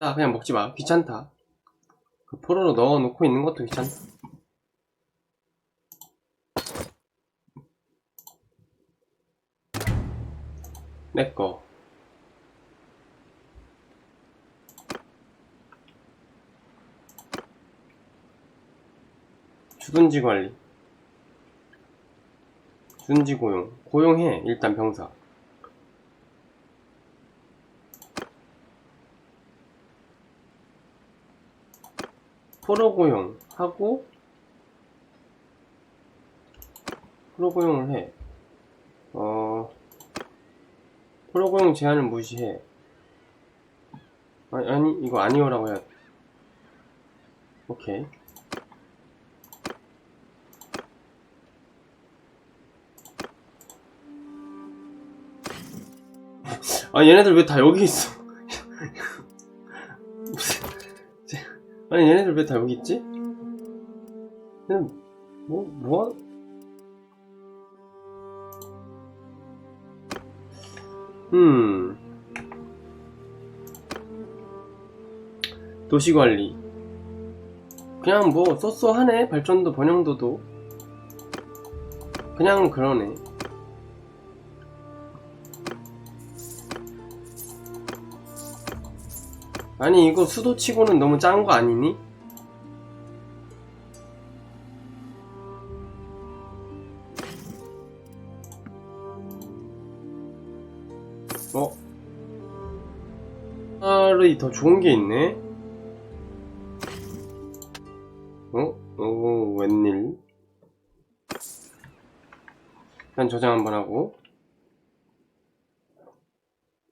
아, 그냥 먹지 마. 귀찮다. 그 포로로 넣어 놓고 있는 것도 귀찮다. 내꺼. 주둔지 관리. 주둔지 고용. 고용해, 일단 병사. 포로 고용하고 포로 고용을 해. 어 포로 고용 제한을 무시해. 아니, 아니 이거 아니오라고 해야 돼. 오케이. 아 얘네들 왜 다 여기 있어? 아니 얘네들 왜 다 여기 있지? 그냥 뭐 뭐? 음. 도시관리. 그냥 뭐 쏘쏘하네. 발전도 번영도도. 그냥 그러네 아니 이거 수도치고는 너무 짠 거 아니니? 어? 하루이 더 좋은 게 있네? 어? 오 웬일? 일단 저장 한번 하고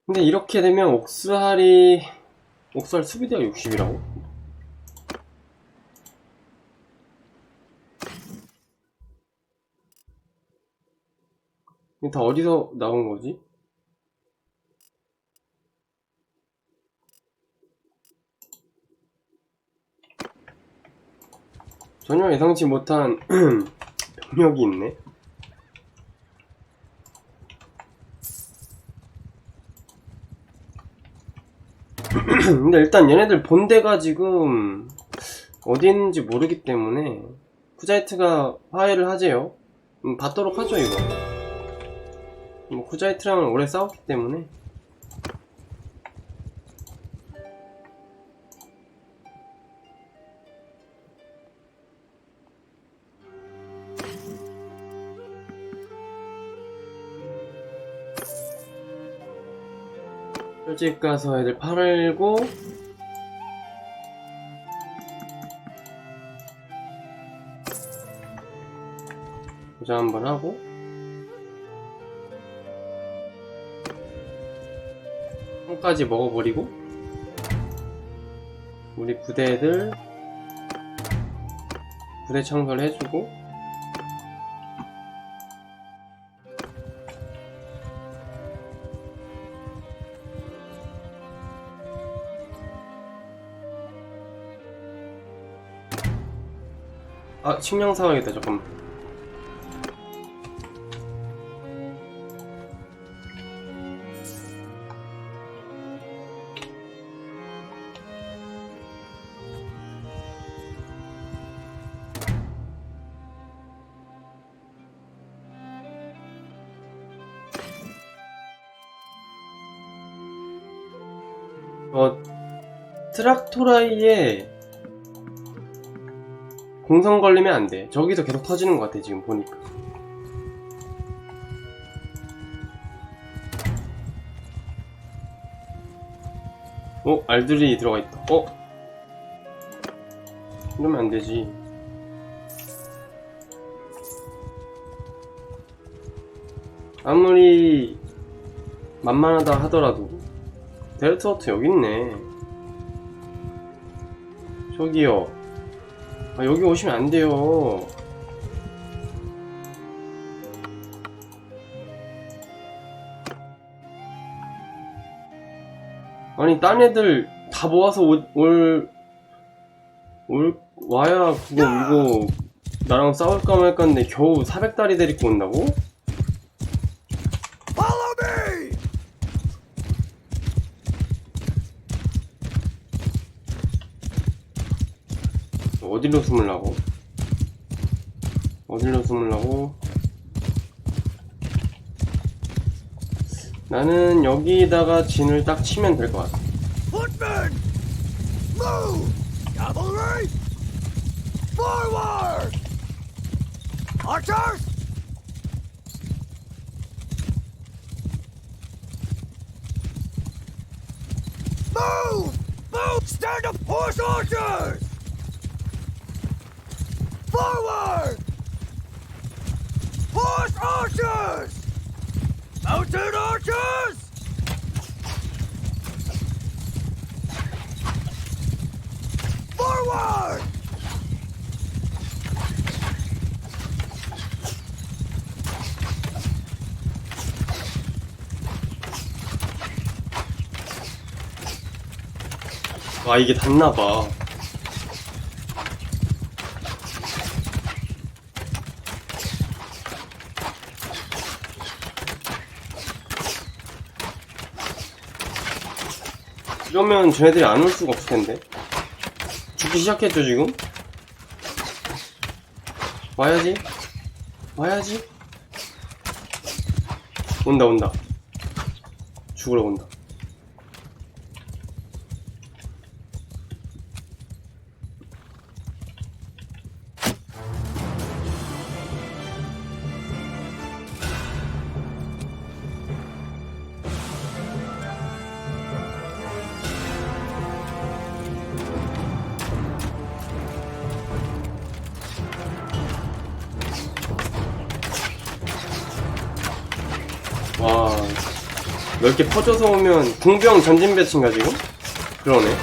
근데 이렇게 되면 옥수알이 옥살 수비대가 60이라고? 이거 다 어디서 나온 거지? 전혀 예상치 못한 병력이 있네. 근데 일단 얘네들 본대가 지금 어디 있는지 모르기 때문에 쿠자이트가 화해를 하재요. 음, 받도록 하죠 이거. 뭐 쿠자이트랑은 오래 싸웠기 때문에 솔직 가서 애들 팔고 보자 한번 하고 한까지 먹어버리고 우리 부대들 부대 창설 해주고 아 식량 사와야겠다 잠깐만 어 트락토라이에 공성 걸리면 안 돼. 저기서 계속 터지는 것 같아, 지금 보니까. 어? 알들이 들어가 있다. 어? 이러면 안 되지. 아무리 만만하다 하더라도 데르트워트 여기 있네. 저기요. 아, 여기 오시면 안 돼요. 아니, 딴 애들 다 모아서 올, 올, 올, 와야 그거 이거 나랑 싸울까 말까 했는데 겨우 400다리 데리고 온다고? 어디로 숨으려고? 어디로 숨으려고? 나는 여기다가 진을 딱 치면 될 것 같아. Move! Move! Stand up! Forward! Horse archers! Mounted archers! Forward! 와, 이게 닿나봐. 이러면 쟤네들이 안 올 수가 없을 텐데. 죽기 시작했죠, 지금? 와야지. 와야지. 온다, 온다. 죽으러 온다. 넓게 퍼져서 오면 궁병 전진 배치인가 지금? 그러네.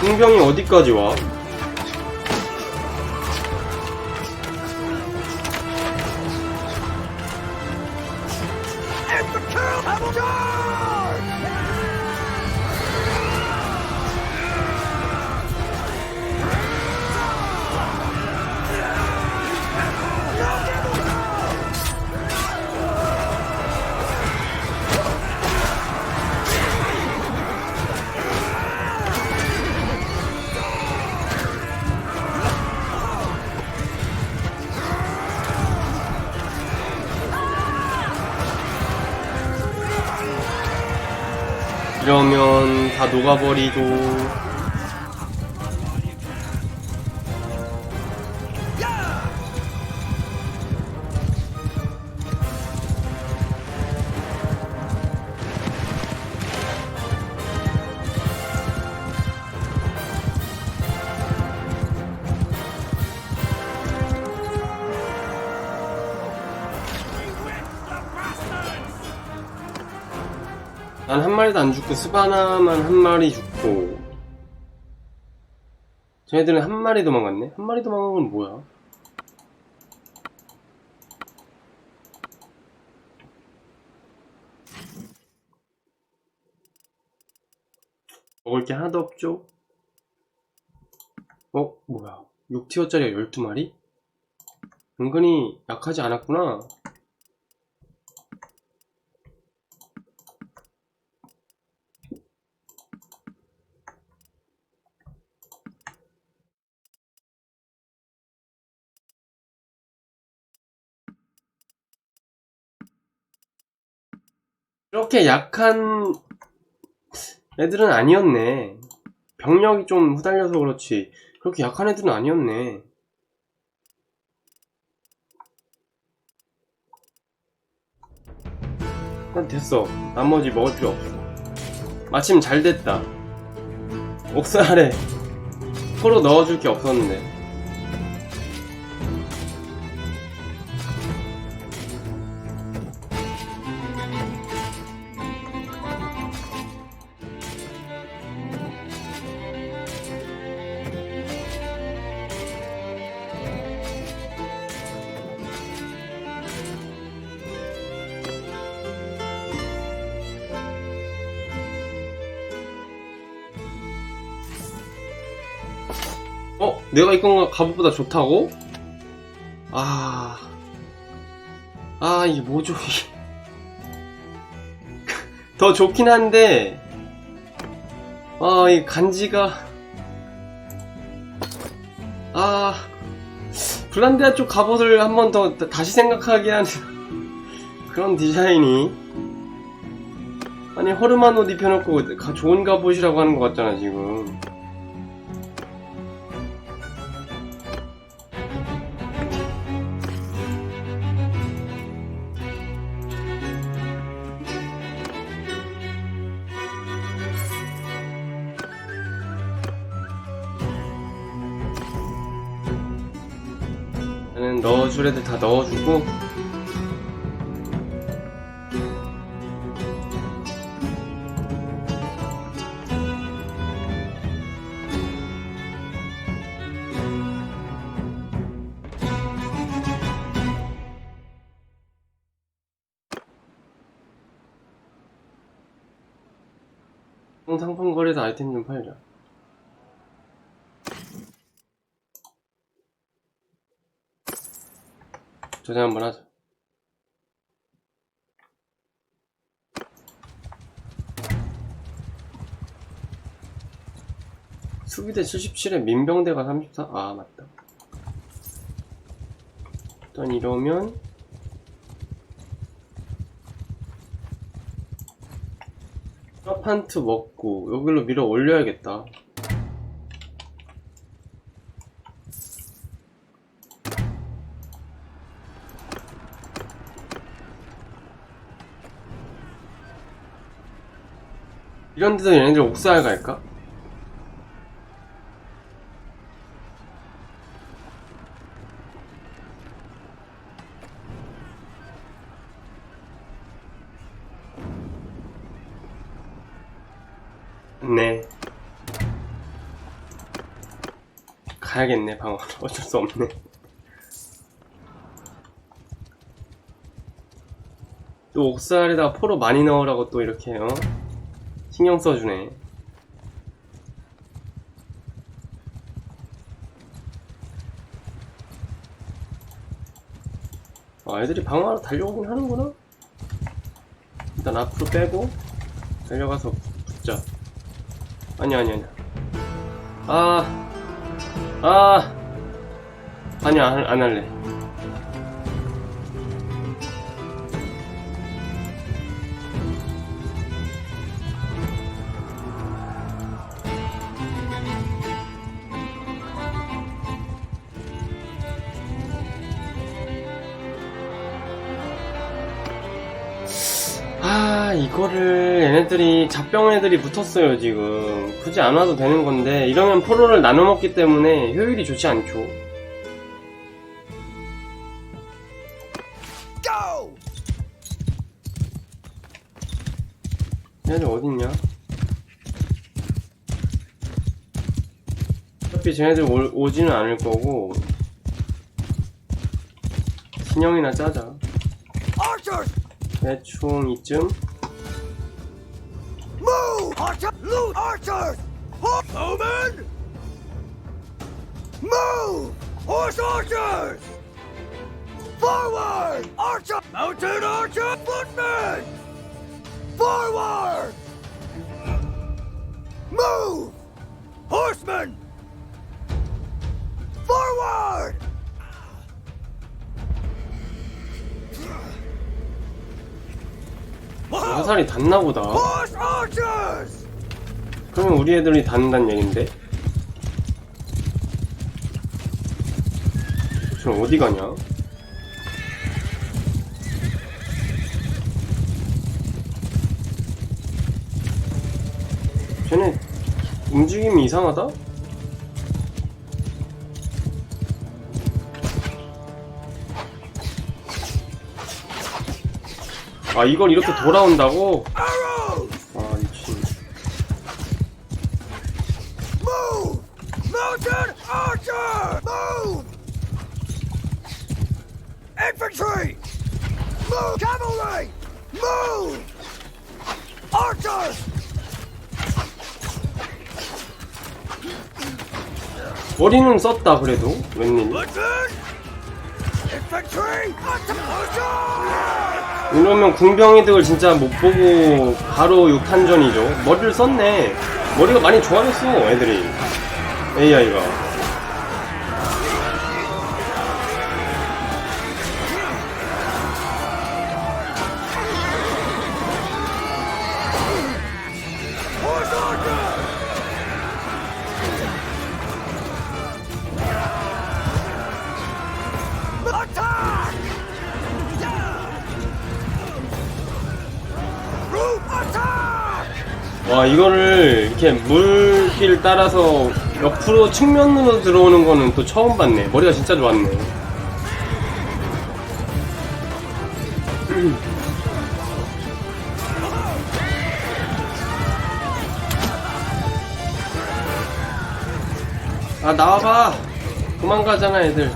궁병이 어디까지 와? 녹아버리고 난 한 마리도 안 죽고 스바나만 한 마리 죽고 쟤네들은 한 마리 도망갔네? 한 마리 도망간 건 뭐야? 먹을 게 하나도 없죠? 어? 뭐야 6티어짜리가 12마리? 은근히 약하지 않았구나 이렇게 약한 애들은 아니었네. 병력이 좀 후달려서 그렇지. 그렇게 약한 애들은 아니었네. 일단 됐어. 나머지 먹을 필요 없어. 마침 잘 됐다. 옥살에 서로 넣어줄 게 없었는데. 어? 내가 입은 거 갑옷보다 좋다고? 아... 아 이게 뭐죠 더 좋긴 한데 아 이 간지가 아 블란디아 쪽 갑옷을 한번 더 다시 생각하게 하는 그런 디자인이 아니 허름한 옷 입혀놓고 가- 좋은 갑옷이라고 하는 것 같잖아 지금 애들 다 넣어주고 상품 거래에서 아이템 좀 팔자. 저장 한번 하자. 수비대 77에 민병대가 34? 아, 맞다. 일단 이러면 파판트 먹고 여기로 밀어 올려야겠다. 이런 데서 얘네들 옥사에 갈까? 네. 가야겠네, 방어. 어쩔 수 없네. 또 옥살에다가 포로 많이 넣으라고 또 이렇게, 어? 신경 써주네. 아, 애들이 방어하러 달려오긴 하는구나? 일단 앞으로 빼고, 달려가서 붙자. 아니, 아니, 아니. 아, 아, 아니, 안, 안 할래. 이거를 얘네들이 잡병 애들이 붙었어요 지금 굳이 안 와도 되는 건데 이러면 포로를 나눠 먹기 때문에 효율이 좋지 않죠! 얘네들 어딨냐 어차피 쟤네들 올- 오지는 않을 거고 진영이나 짜자! 대충 이쯤! Archer! Loot! Archers! Ho- Moving! Move! Horse archers! Forward! Archer! Mounted archer! Footmen! Forward! Move! Horsemen! Forward! 화살이 닿나 보다 Horse archers! 그러면 우리 애들이 닿는다는 얘긴데 지금 어디 가냐 쟤네 움직임이 이상하다? 아 이걸 이렇게 돌아온다고? Arrows! 아 미친 Move! Mounted archer! Move! Infantry! Move! Cavalry! Move! Archers! 머리는 썼다 그래도 웬일 Listen! Infantry! Attention! 이러면 궁병이득을 진짜 못 보고 바로 6탄전이죠 머리를 썼네 머리가 많이 좋아졌어 애들이 AI가 와 이거를 이렇게 물길 따라서 옆으로 측면으로 들어오는 거는 또 처음 봤네. 머리가 진짜 좋았네. 아 나와봐. 도망가잖아 애들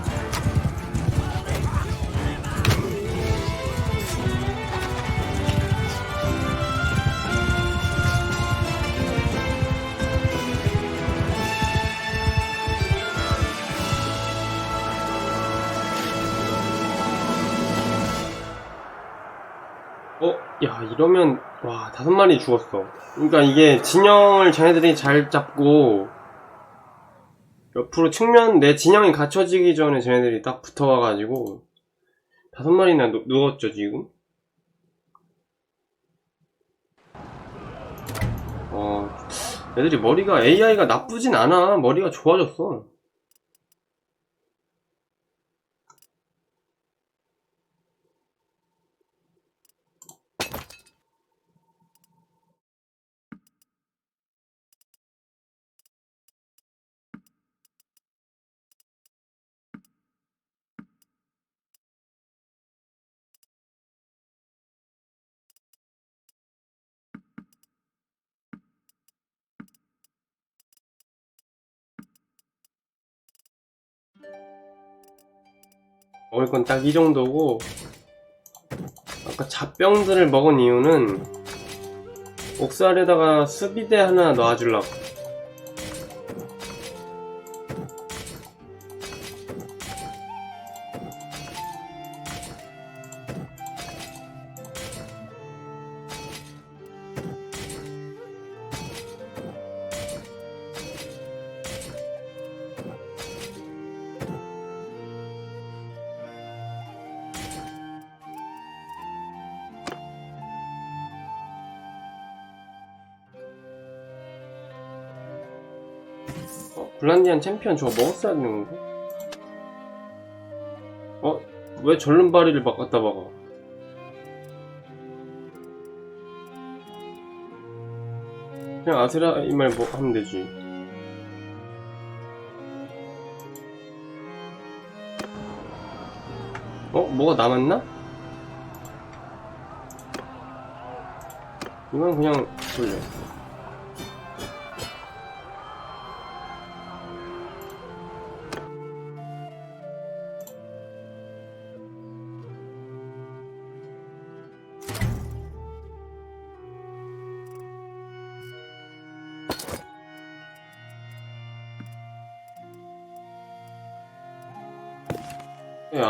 이러면 와 다섯 마리 죽었어. 그러니까 이게 진영을 쟤네들이 잘 잡고 옆으로 측면 내 진영이 갖춰지기 전에 쟤네들이 딱 붙어와가지고 다섯 마리나 누, 누웠죠 지금? 어 애들이 머리가 AI가 나쁘진 않아. 머리가 좋아졌어 건 딱 이 정도고 아까 잡병들을 먹은 이유는 옥살에다가 수비대 하나 놔주려고 어, 굴란디안 챔피언 저거 먹었어야 되는 건가? 어? 왜 절름발이를 막 갖다 박아? 그냥 아스라임을 뭐 하면 되지. 어? 뭐가 남았나? 이건 그냥 돌려.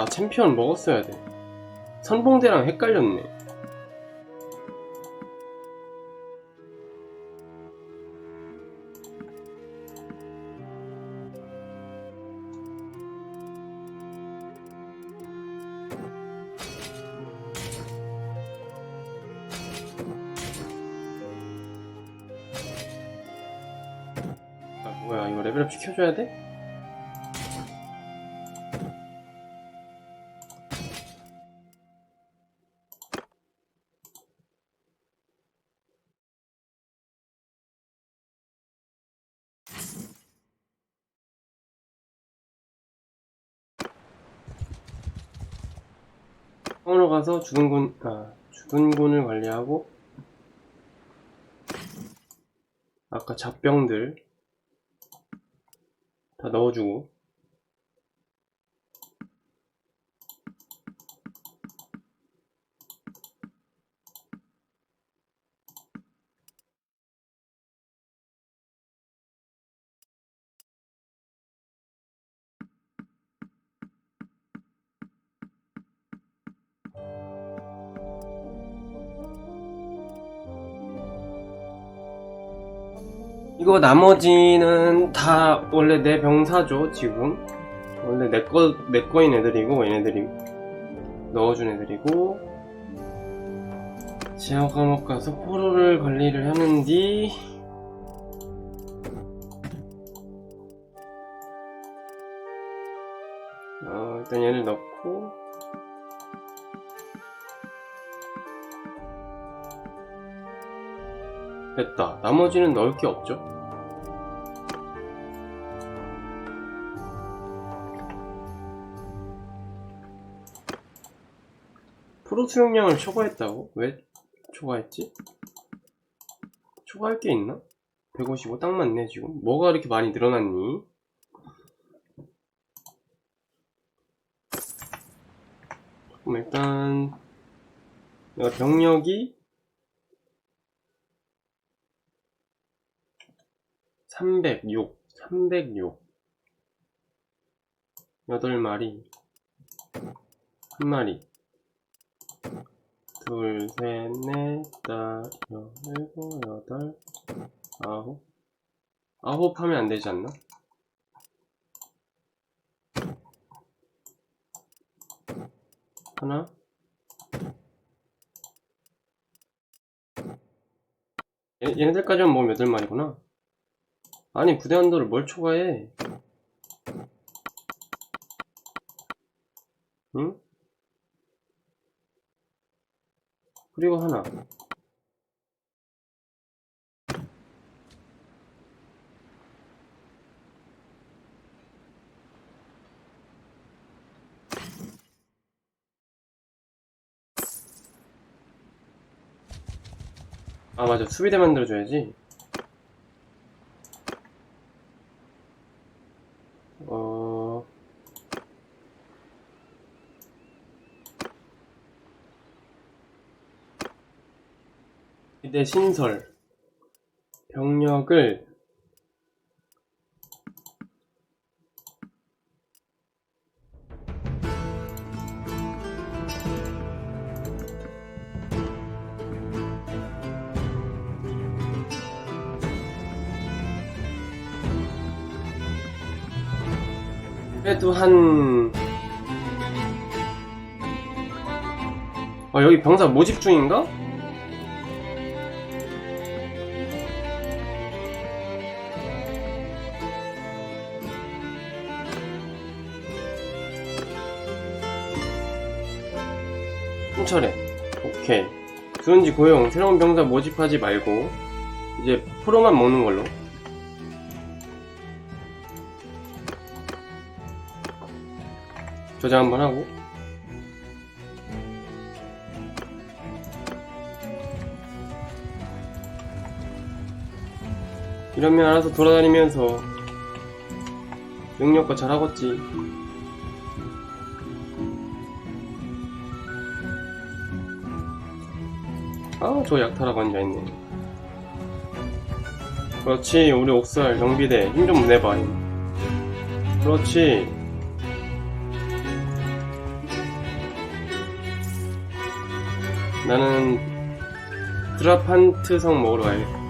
야, 챔피언 먹었어야 돼. 선봉대랑 헷갈렸네. 아, 뭐야, 이거 레벨업 시켜줘야 돼? 성으로 가서 죽은 군, 아, 죽은 군을 관리하고, 아까 잡병들 다 넣어주고, 이거 나머지는 다 원래 내 병사죠 지금 원래 내 거 내 거인 애들이고 얘네들이 넣어준 애들이고 지하 감옥 가서 포로를 관리를 하는디 어, 일단 얘를 넣고 됐다. 나머지는 넣을 게 없죠? 프로 수용량을 초과했다고? 왜 초과했지? 초과할 게 있나? 155 딱 맞네 지금 뭐가 이렇게 많이 늘어났니? 그럼 일단 내가 병력이 306, 306 8마리 1마리 둘, 셋, 넷, 다, 여, 일곱, 여덟, 아홉. 아홉 하면 안 되지 않나? 하나? 얘, 얘네들까지만 먹으면 8마리구나. 아니 부대 한도를 뭘 초과해 그리고 하나. 아 맞아. 수비대 만들어줘야지 어... 이대 신설 병력을 그래도 한 아, 여기 병사 모집 중인가? 순철해. 오케이. 수은지 고용. 새로운 병사 모집하지 말고, 이제 프로만 먹는 걸로. 저장 한번 하고. 이러면 알아서 돌아다니면서 능력과 잘하겠지. 아, 저 약탈하고 앉아있네. 그렇지, 우리 옥살, 경비대, 힘 좀 내봐, 힘. 그렇지. 나는 드라판트 성 먹으러 가야겠다.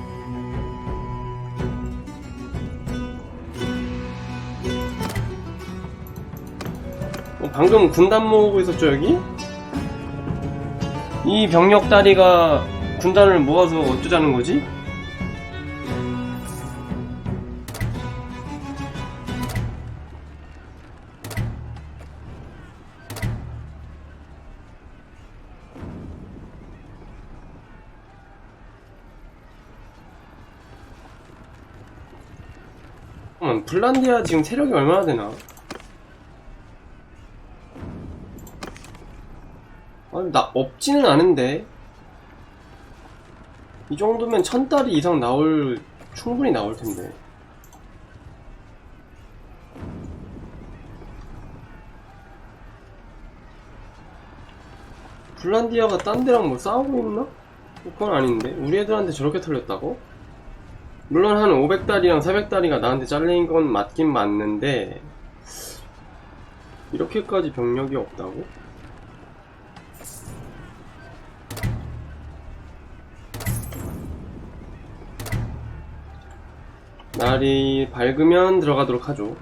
어, 방금 군단 모으고 있었죠, 여기? 이 병력 다리가 군단을 모아서 어쩌자는 거지? 블란디아 지금 세력이 얼마나 되나? 나 없지는 않은데. 이 정도면 천 달이 이상 나올, 충분히 나올 텐데. 블란디아가 딴 데랑 뭐 싸우고 있나? 그건 아닌데. 우리 애들한테 저렇게 털렸다고? 물론 한 500달이랑 400달이가 나한테 잘린 건 맞긴 맞는데, 이렇게까지 병력이 없다고? 날이 밝으면 들어가도록 하죠.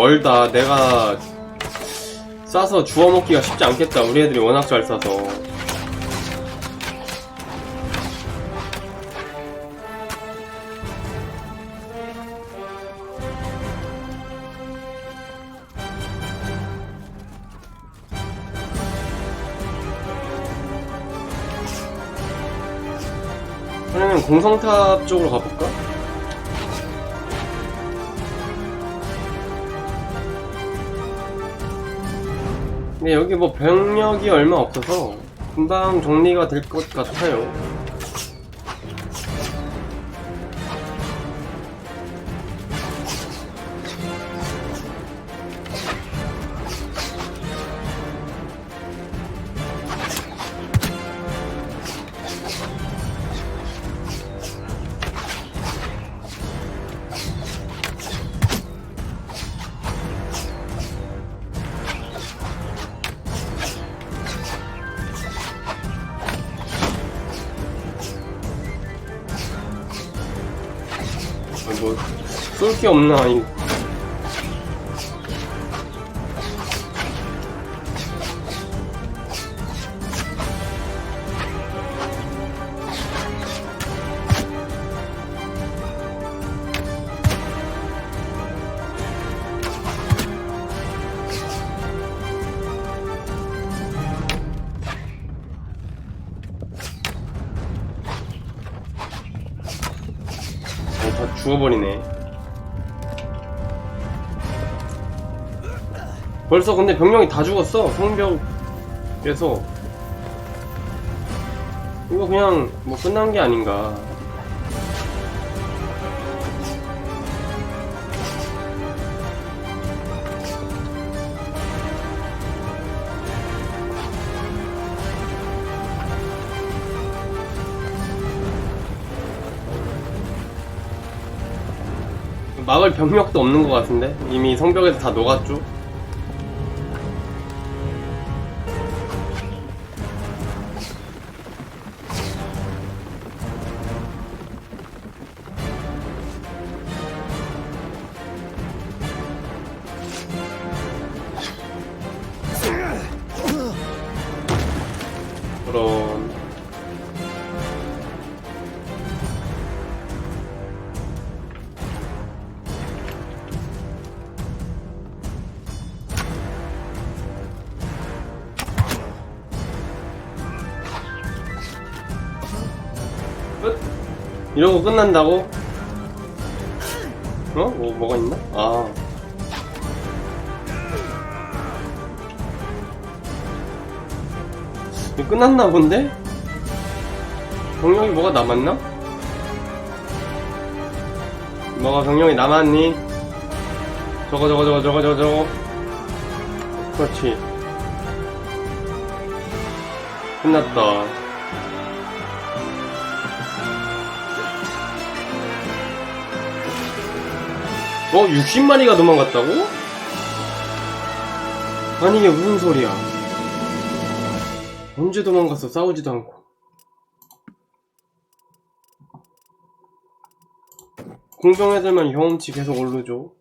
멀다. 내가 싸서 주워 먹기가 쉽지 않겠다. 우리 애들이 워낙 잘 싸서. 그러면 공성탑 쪽으로 가볼까? 근데 여기 뭐 병력이 얼마 없어서 금방 정리가 될 것 같아요. 쏠 게 없나, 이 벌써 근데 병력이 다 죽었어. 성벽에서. 이거 그냥 뭐 끝난 게 아닌가. 막을 병력도 없는 것 같은데? 이미 성벽에서 다 녹았죠? 끝? 이러고 끝난다고? 어? 뭐, 뭐가 있나? 아. 이거 끝났나 본데? 병력이 뭐가 남았나? 뭐가 병력이 남았니? 저거 저거 저거 저거 저거 저거 그렇지 끝났다 어? 60마리가 도망갔다고? 아니 이게 무슨 소리야 언제 도망갔어 싸우지도 않고 공병 애들만 경험치 계속 오르죠